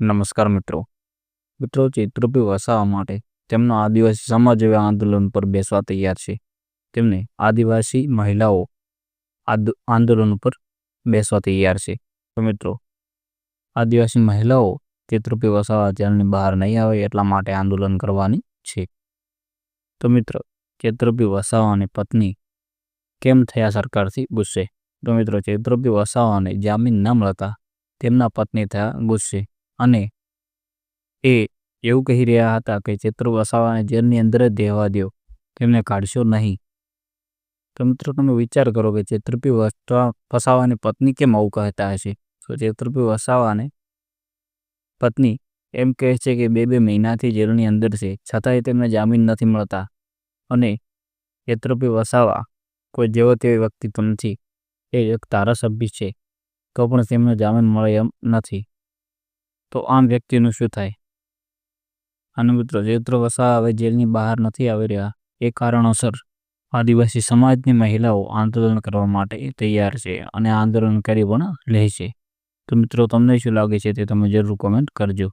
નમસ્કાર મિત્રો. મિત્રો ચિત્રપી વસાવવા માટે તેમનો આદિવાસી સમાજ એવા આંદોલન પર બેસવા તૈયાર છે. તેમને આદિવાસી મહિલાઓ આંદોલન પર બેસવા તૈયાર છે. તો મિત્રો, આદિવાસી મહિલાઓ ચિત્રપી વસાવા જેલની બહાર નહીં આવે એટલા માટે આંદોલન કરવાની છે. તો મિત્રો ચિત્રપી વસાવાની પત્ની કેમ થયા સરકારથી ગુસ્સે? તો મિત્રો ચિત્રપી વસાવાને જામીન ન મળતા તેમના પત્ની થયા ગુસ્સે. અને એ એવું કહી રહ્યા હતા કે ચિત્ર વસાવાને જેલની અંદર જ દેવા દો તેમને કાઢશો નહીં. તો મિત્રો તમે વિચાર કરો કે ચિત્રપી વસાવાની પત્ની કેમ આવું કહેતા હશે? તો ચિત્રપી વસાવાને પત્ની એમ કહે છે કે બે બે મહિનાથી જેલની અંદર છે, છતાંય તેમને જામીન નથી મળતા. અને ચિત્રપી વસાવા કોઈ જેવો તેવી વ્યક્તિત્વ નથી. એ એક ધારાસભ્ય છે. તો પણ તેમને જામીન મળે એમ નથી. તો આમ વ્યક્તિનું શું થાય? અને મિત્રો ચૈત્ર વસાવા હવે જેલની બહાર નથી આવી રહ્યા, એ કારણોસર આદિવાસી સમાજની મહિલાઓ આંદોલન કરવા માટે તૈયાર છે અને આંદોલન કરી પણ લે છે. તો મિત્રો, તમને શું લાગે છે તે તમે જરૂર કોમેન્ટ કરજો.